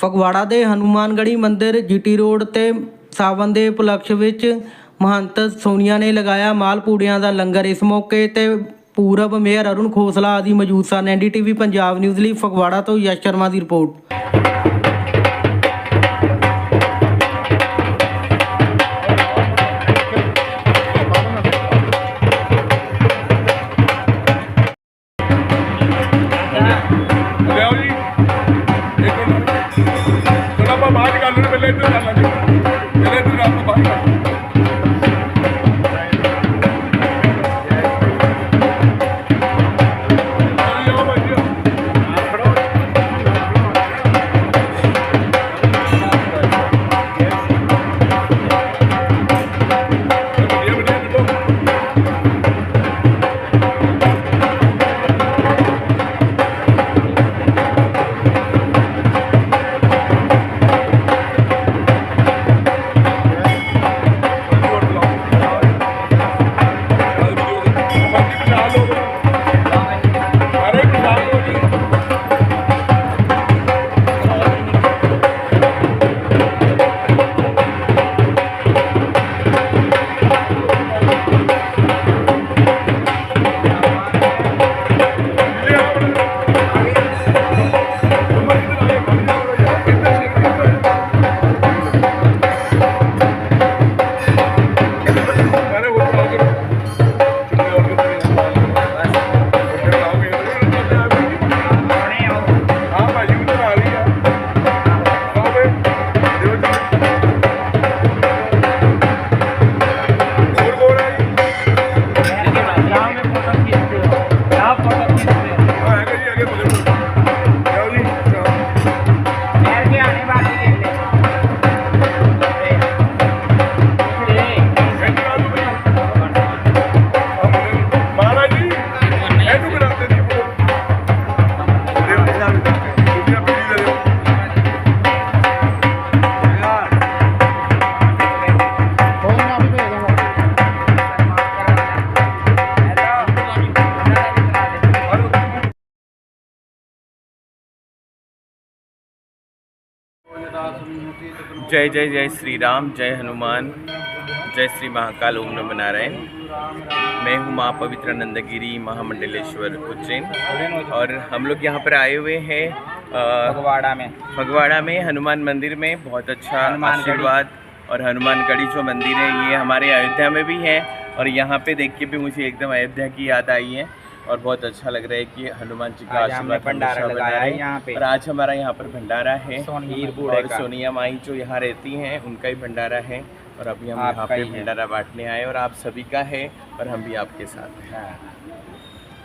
ਫਗਵਾੜਾ ਦੇ ਹਨੂਮਾਨਗੜੀ ਮੰਦਿਰ, GT road ਤੇ ਸਾਵਨ ਦੇ ਉਪਲਕਸ਼ ਵਿੱਚ ਮਹੰਤ ਸੋਨੀਆ ਨੇ ਲਗਾਇਆ ਮਾਲ ਮਾਲਪੂੜਿਆਂ ਦਾ ਲੰਗਰ। ਇਸ ਮੌਕੇ ਤੇ ਪੂਰਬ ਮੇਅਰ ਅਰੁਣ ਖੋਸਲਾ ਆਦਿ ਮੌਜੂਦ ਸਨ। ਐਨਡੀਟੀਵੀ ਪੰਜਾਬ ਨਿਊਜ਼ ਲਈ ਫਗਵਾੜਾ ਤੋਂ ਯਸ਼ ਸ਼ਰਮਾ ਦੀ ਰਿਪੋਰਟ। जय जय जय श्री राम जय हनुमान जय श्री महाकाल ओम नमः नारायण। मैं हूँ माँ पवित्र नंदगिरी महामंडलेश्वर उज्जैन। और हम लोग यहाँ पर आए हुए हैं फगवाड़ा में। फगवाड़ा में हनुमान मंदिर में। बहुत अच्छा आशीर्वाद और हनुमान हनुमानगढ़ी जो मंदिर है ये हमारे अयोध्या में भी है। और यहाँ पे देख के भी मुझे एकदम अयोध्या की याद आई है। और बहुत अच्छा लग रहा है कि हनुमान जी का आशीर्वाद भंडारा लगाया है यहाँ पे। और आज हमारा यहाँ पर भंडारा है। और सोनिया माई जो यहाँ रहती हैं उनका ही भंडारा है। और अभी हम यहाँ पे भंडारा बांटने आए और आप सभी का है और हम भी आपके साथ हैं।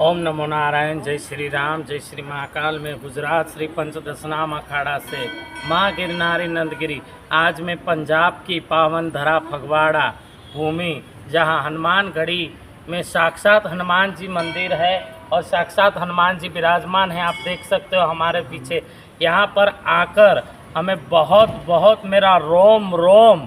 ओम नमो नारायण। जय श्री राम जय श्री महाकाल। में गुजरात श्री पंचदशनाम अखाड़ा से माँ गिरनारी नंदगिरी। आज मैं पंजाब की पावन धरा फगवाड़ा भूमि जहाँ हनुमानगढ़ी में साक्षात हनुमान जी मंदिर है और साक्षात हनुमान जी विराजमान हैं, आप देख सकते हो हमारे पीछे। यहाँ पर आकर हमें बहुत बहुत मेरा रोम रोम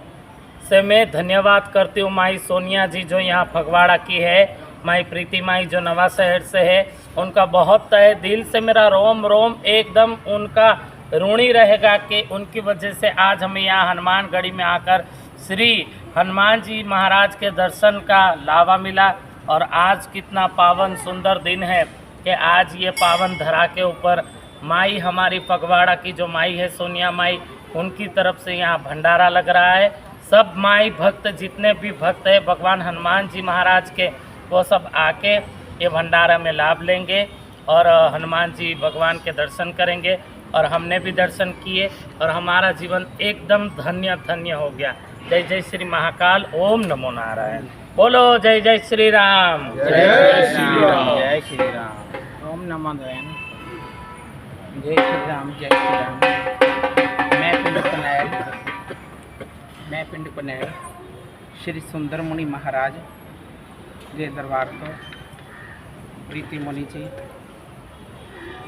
से मैं धन्यवाद करती हूँ माई सोनिया जी जो यहाँ फगवाड़ा की है, माई प्रीति माई जो नवा शहर से है। उनका बहुत तय दिल से मेरा रोम रोम एकदम उनका ऋणी रहेगा कि उनकी वजह से आज हमें यहाँ हनुमानगढ़ी में आकर श्री हनुमान जी महाराज के दर्शन का लावा मिला। और आज कितना पावन सुंदर दिन है कि आज ये पावन धरा के ऊपर माई हमारी पगवाड़ा की जो माई है, सोनिया माई, उनकी तरफ़ से यहाँ भंडारा लग रहा है। सब माई भक्त, जितने भी भक्त हैं, भगवान हनुमान जी महाराज के, वो सब आके ये भंडारा में लाभ लेंगे और हनुमान जी भगवान के दर्शन करेंगे और हमने भी दर्शन किए और हमारा जीवन एकदम धन्य धन्य हो गया। जय जय श्री महाकाल। ओम नमो नारायण। बोलो जय जय श्री राम जय श्री राम जय श्री राम ओम नमो नारायण जय श्री राम जय श्री राम मैं पिंड कनैल मैं पिंड कनैल श्री सुंदर मुनि महाराज ਦੇ ਦਰਬਾਰ ਤੋਂ ਪ੍ਰੀਤੀ ਮੁਨੀ ਜੀ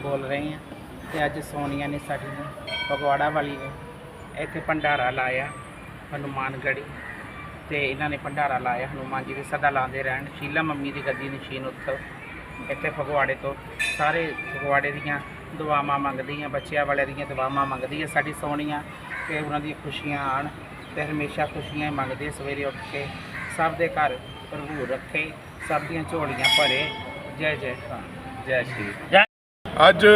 ਬੋਲ ਰਹੇ ਹਾਂ ਤੇ ਅੱਜ ਸੋਨੀਆ ਨੇ ਸਾਡੀ ਨੇ ਫਗਵਾੜਾ ਵਾਲੀ ਨੇ ਇੱਥੇ ਭੰਡਾਰਾ ਲਾਇਆ ਹਨੂਮਾਨਗੜੀ ਤੇ ਇਹਨਾਂ ਨੇ ਭੰਡਾਰਾ ਲਾਇਆ, ਹਨੂਮਾਨ ਜੀ ਦੇ ਸਦਾ ਲਾਉਂਦੇ ਰਹਿਣ। ਸ਼ੀਲਾ ਮੰਮੀ ਦੀ ਗੱਦੀ ਨਸ਼ੀਨ ਉੱਥੋਂ ਇੱਥੇ ਫਗਵਾੜੇ ਤੋਂ ਸਾਰੇ ਫਗਵਾੜੇ ਦੀਆਂ ਦੁਆਵਾਂ ਮੰਗਦੀ ਹਾਂ ਬੱਚਿਆਂ ਵਾਲਿਆਂ ਦੀਆਂ ਦੁਆਵਾਂ ਮੰਗਦੀ ਹੈ ਸਾਡੀ ਸੋਹਣੀਆਂ ਕਿ ਉਹਨਾਂ ਦੀਆਂ ਖੁਸ਼ੀਆਂ ਆਣ ਤੇ ਹਮੇਸ਼ਾ ਖੁਸ਼ੀਆਂ ਮੰਗਦੇ ਸਵੇਰੇ ਉੱਠ ਕੇ ਸਭ ਦੇ ਘਰ ਭਰਪੂਰ ਰੱਖੇ, ਸਭ ਦੀਆਂ ਝੋਲੀਆਂ ਭਰੇ। ਜੈ ਜੈ ਖਾਨ। ਜੈ ਸ਼੍ਰੀ ਰਾਮ। ਅੱਜ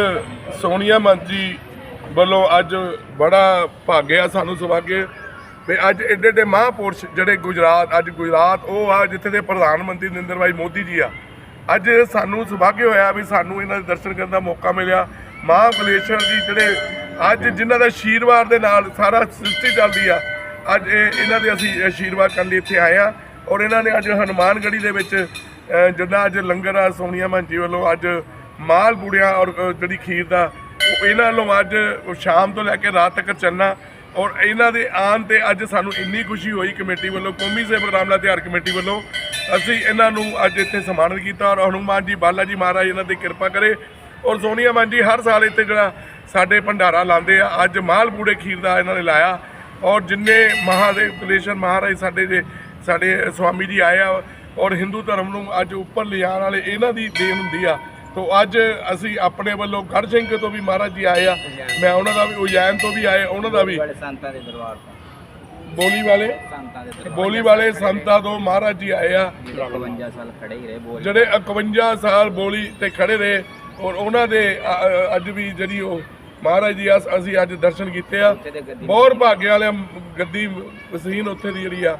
ਸੋਨੀਆ ਮੰਤਰੀ ਵੱਲੋਂ ਅੱਜ ਬੜਾ ਭਾਗਿਆ ਸਾਨੂੰ ਸੁਭਾਗੇ। ਵੀ ਅੱਜ ਐਡੇ ਐਡੇ ਮਹਾਂਪੁਰਸ਼ ਜਿਹੜੇ ਗੁਜਰਾਤ, ਅੱਜ ਗੁਜਰਾਤ, ਉਹ ਆ ਜਿੱਥੇ ਦੇ ਪ੍ਰਧਾਨ ਮੰਤਰੀ ਨਰਿੰਦਰ ਭਾਈ ਮੋਦੀ ਜੀ ਆ। ਅੱਜ ਸਾਨੂੰ ਸੁਭਾਗੇ ਹੋਇਆ ਵੀ ਸਾਨੂੰ ਇਹਨਾਂ ਦੇ ਦਰਸ਼ਨ ਕਰਨ ਦਾ ਮੌਕਾ ਮਿਲਿਆ। ਮਹਾਬਲੇਸ਼ਵਰ ਜੀ ਜਿਹੜੇ ਅੱਜ ਜਿਨ੍ਹਾਂ ਦਾ ਆਸ਼ੀਰਵਾਦ ਦੇ ਨਾਲ ਸਾਰਾ ਸ੍ਰਿਸ਼ਟੀ ਚੱਲਦੀ ਆ, ਅੱਜ ਇਹ ਇਹਨਾਂ ਦੇ ਅਸੀਂ ਆਸ਼ੀਰਵਾਦ ਕਰਨ ਲਈ ਇੱਥੇ ਆਏ ਆ ਔਰ ਇਹਨਾਂ ਨੇ ਅੱਜ ਹਨੂਮਾਨਗੜ੍ਹੀ ਦੇ ਵਿੱਚ ਜਿੱਦਾਂ ਅੱਜ ਲੰਗਰ ਆ ਸੋਨੀਆ ਮਾਂਜੀ ਵੱਲੋਂ ਅੱਜ ਮਾਲ ਬੁੜਿਆ ਔਰ ਜਿਹੜੀ ਖੀਰ ਦਾ, ਉਹ ਇਹਨਾਂ ਵੱਲੋਂ ਅੱਜ ਸ਼ਾਮ ਤੋਂ ਲੈ ਕੇ ਰਾਤ ਤੱਕ ਚੱਲਣਾ। ਔਰ ਇਹਨਾਂ ਦੇ ਆਉਣ ਤੇ ਅੱਜ ਸਾਨੂੰ ਇੰਨੀ ਖੁਸ਼ੀ ਹੋਈ ਕਮੇਟੀ ਵੱਲੋਂ, ਕੌਮੀ ਸੇਵਕ ਰਾਮਲਾ ਤਿਉਹਾਰ ਕਮੇਟੀ ਵੱਲੋਂ। ਅਸੀਂ ਇਹਨਾਂ ਨੂੰ ਅੱਜ ਇੱਥੇ ਸਨਮਾਨਿਤ ਕੀਤਾ ਔਰ ਹਨੂਮਾਨ ਜੀ, ਬਾਲਾ ਜੀ ਮਹਾਰਾਜ ਇਹਨਾਂ ਦੀ ਕਿਰਪਾ ਕਰੇ। ਔਰ ਸੋਨੀਆ ਮਾਨ ਜੀ, ਹਰ ਸਾਲ ਇੱਥੇ ਜਿਹੜਾ ਸਾਡੇ ਭੰਡਾਰਾ ਲਾਉਂਦੇ ਆ। ਅੱਜ ਮਾਲ ਬੂੜੇ ਖੀਰ ਦਾ ਇਹਨਾਂ ਨੇ ਲਾਇਆ। ਔਰ ਜਿੰਨੇ ਮਹਾਦੇਵ ਕਲੇਸ਼ਰ ਮਹਾਰਾਜ ਸਾਡੇ ਦੇ, ਸਾਡੇ ਸਵਾਮੀ ਜੀ ਆਏ ਆ। ਔਰ ਹਿੰਦੂ ਧਰਮ ਨੂੰ ਅੱਜ ਉੱਪਰ ਲਿਜਾਣ ਵਾਲੇ ਇਹਨਾਂ ਦੀ ਦੇਣ ਹੁੰਦੀ ਆ। ਤੋਂ ਅੱਜ ਅਸੀਂ ਆਪਣੇ ਵੱਲੋਂ ਗੜ ਸਿੰਘ ਤੋਂ ਵੀ ਮਹਾਰਾਜ ਜੀ ਆਏ ਆ। ਮੈਂ ਉਹਨਾਂ ਦਾ ਵੀ ਉਜੈਨ ਤੋਂ ਵੀ ਆਏ ਉਹਨਾਂ ਦਾ ਵੀ। ਬੜੇ ਸੰਤਾਂ ਦੇ ਦਰਬਾਰ ਤੋਂ। ਬੋਲੀ ਵਾਲੇ? ਸੰਤਾਂ ਦੇ ਬੋਲੀ ਵਾਲੇ ਸੰਤਾਂ ਤੋਂ ਮਹਾਰਾਜ ਜੀ ਆਏ ਆ। 52 ਸਾਲ ਖੜੇ ਹੀ ਰਹੇ ਬੋਲ ਜਿਹੜੇ 51 ਸਾਲ ਬੋਲੀ ਤੇ ਖੜੇ ਰਹੇ ਔਰ ਉਹਨਾਂ ਦੇ ਅੱਜ ਵੀ ਜਿਹੜੀ ਉਹ ਮਹਾਰਾਜ ਜੀ ਅਸ- ਅੱਜ ਦਰਸ਼ਨ ਕੀਤੇ ਆ। ਬਹੁਤ ਭਾਗਿਆ ਵਾਲੇ ਗੱਦੀ ਵਸੀਨ ਉੱਥੇ ਦੀ ਜਿਹੜੀ ਆ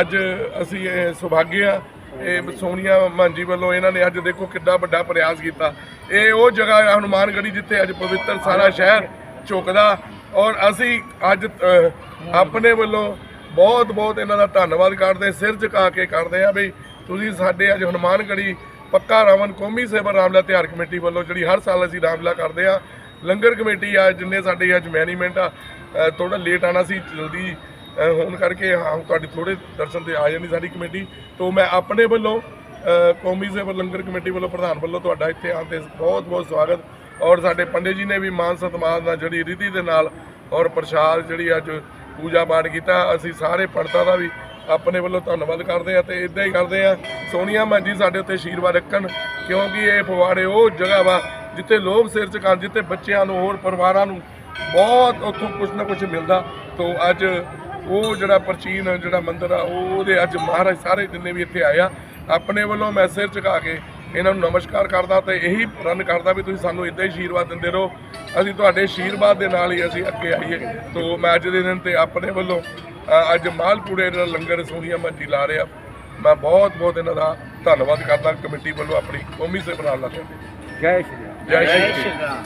ਅੱਜ ਅਸੀਂ ਇਹ ਸੁਭਾਗੇ ਆ। ਇਹ ਸੋਨੀਆ ਮਾਂਜੀ ਵੱਲੋਂ ਇਹਨਾਂ ਨੇ ਅੱਜ ਦੇਖੋ ਕਿੱਡਾ ਵੱਡਾ ਪ੍ਰਯਾਸ ਕੀਤਾ। ਇਹ ਉਹ ਜਗ੍ਹਾ ਆ ਹਨੂਮਾਨਗੜ੍ਹੀ ਜਿੱਥੇ ਅੱਜ ਪਵਿੱਤਰ ਸਾਰਾ ਸ਼ਹਿਰ ਝੁਕਦਾ। ਔਰ ਅਸੀਂ ਅੱਜ ਆਪਣੇ ਵੱਲੋਂ ਬਹੁਤ ਬਹੁਤ ਇਹਨਾਂ ਦਾ ਧੰਨਵਾਦ ਕਰਦੇ ਸਿਰ ਝੁਕਾ ਕੇ ਕਰਦੇ ਆ ਵੀ ਤੁਸੀਂ ਸਾਡੇ ਅੱਜ ਹਨੂਮਾਨਗੜ੍ਹੀ ਪੱਕਾ ਰਾਵਣ ਕੌਮੀ ਸੇਵਾ ਰਾਮਲਾ ਤਿਉਹਾਰ ਕਮੇਟੀ ਵੱਲੋਂ ਜਿਹੜੀ ਹਰ ਸਾਲ ਅਸੀਂ ਰਾਮਲਾ ਕਰਦੇ ਆ ਲੰਗਰ ਕਮੇਟੀ ਆ ਜਿੰਨੇ ਸਾਡੇ ਅੱਜ ਮੈਨੇਜਮੈਂਟ ਆ ਅ, ਥੋੜਾ ਲੇਟ ਆਣਾ ਸੀ ਜਲਦੀ ਹੋਣ ਕਰਕੇ ਹਾਂ ਤੁਹਾਡੀ ਥੋੜੇ ਦਰਸ਼ਨ ਤੇ ਆ ਜਾਣੀ ਸਾਡੀ ਕਮੇਟੀ। ਤੋਂ ਮੈਂ ਆਪਣੇ ਵੱਲੋਂ ਕੌਮੀ ਸੇਵਾ ਲੰਗਰ ਕਮੇਟੀ ਵੱਲੋਂ, ਪ੍ਰਧਾਨ ਵੱਲੋਂ ਤੁਹਾਡਾ ਇੱਥੇ ਆਉਣ ਤੇ ਬਹੁਤ ਬਹੁਤ ਸਵਾਗਤ। ਔਰ ਸਾਡੇ ਪੰਡਿਤ ਜੀ ਨੇ ਵੀ ਮਾਨ ਸਤਮਾਨ ਨਾਲ ਜਿਹੜੀ ਰੀਤੀ ਦੇ ਨਾਲ ਔਰ ਪ੍ਰਸ਼ਾਦ ਜਿਹੜੀ ਅੱਜ ਪੂਜਾ ਪਾਠ ਕੀਤਾ, ਅਸੀਂ ਸਾਰੇ ਪੰਡਤਾਂ ਦਾ ਵੀ ਆਪਣੇ ਵੱਲੋਂ ਧੰਨਵਾਦ ਕਰਦੇ ਆ ਤੇ ਇਦਾਂ ਹੀ ਕਰਦੇ ਆ ਸੋਨੀਆ ਮਾਂਜੀ ਸਾਡੇ ਉੱਤੇ ਆਸ਼ੀਰਵਾਦ ਰੱਖਣ, ਕਿਉਂਕਿ ਇਹ ਪਵਾੜੇ ਉਹ ਜਗ੍ਹਾ ਵਾ ਜਿੱਥੇ ਲੋਕ ਸਿਰ ਝੁਕਾਉਣ ਜਿੱਥੇ ਬੱਚਿਆਂ ਨੂੰ ਹੋਰ ਪਰਿਵਾਰਾਂ ਨੂੰ ਬਹੁਤ ਉੱਥੋਂ ਕੁਝ ਨਾ ਕੁਝ ਮਿਲਦਾ। ਤੋਂ ਅੱਜ ਉਹ ਜਿਹੜਾ ਪ੍ਰਾਚੀਨ ਜਿਹੜਾ ਮੰਦਿਰ ਆ ਉਹ ਉਹਦੇ ਅੱਜ ਮਹਾਰਾਜ ਸਾਰੇ ਜਿੰਨੇ ਵੀ ਇੱਥੇ ਆਏ ਆ ਆਪਣੇ ਵੱਲੋਂ ਮੈਂ ਸਿਰ ਝੁਕਾ ਕੇ ਇਹਨਾਂ ਨੂੰ ਨਮਸਕਾਰ ਕਰਦਾ ਤੇ ਇਹੀ ਪ੍ਰਣ ਕਰਦਾ ਵੀ ਤੁਸੀਂ ਸਾਨੂੰ ਇਦਾਂ ਹੀ ਆਸ਼ੀਰਵਾਦ ਦਿੰਦੇ ਰਹੋ। ਅਸੀਂ ਤੁਹਾਡੇ ਆਸ਼ੀਰਵਾਦ ਦੇ ਨਾਲ ਹੀ ਅਸੀਂ ਅੱਗੇ ਆਈਏ। ਤੋਂ ਮੈਂ ਅੱਜ ਦੇ ਦਿਨ ਤੇ ਆਪਣੇ ਵੱਲੋਂ ਅੱਜ ਮਾਲਪੂੜੇ ਦਾ ਲੰਗਰ ਸੋਨੀਆ ਮੰਜੀ ਲਾ ਰਿਹਾ ਮੈਂ ਬਹੁਤ ਬਹੁਤ ਇਹਨਾਂ ਦਾ ਧੰਨਵਾਦ ਕਰਦਾ ਕਮੇਟੀ ਵੱਲੋਂ ਆਪਣੀ ਕੌਮੀ ਸੇਵਾ ਨਾਲ ਜੈ ਸ਼੍ਰੀ ਰਾਮ। ਜੈ ਸ਼੍ਰੀ ਰਾਮ।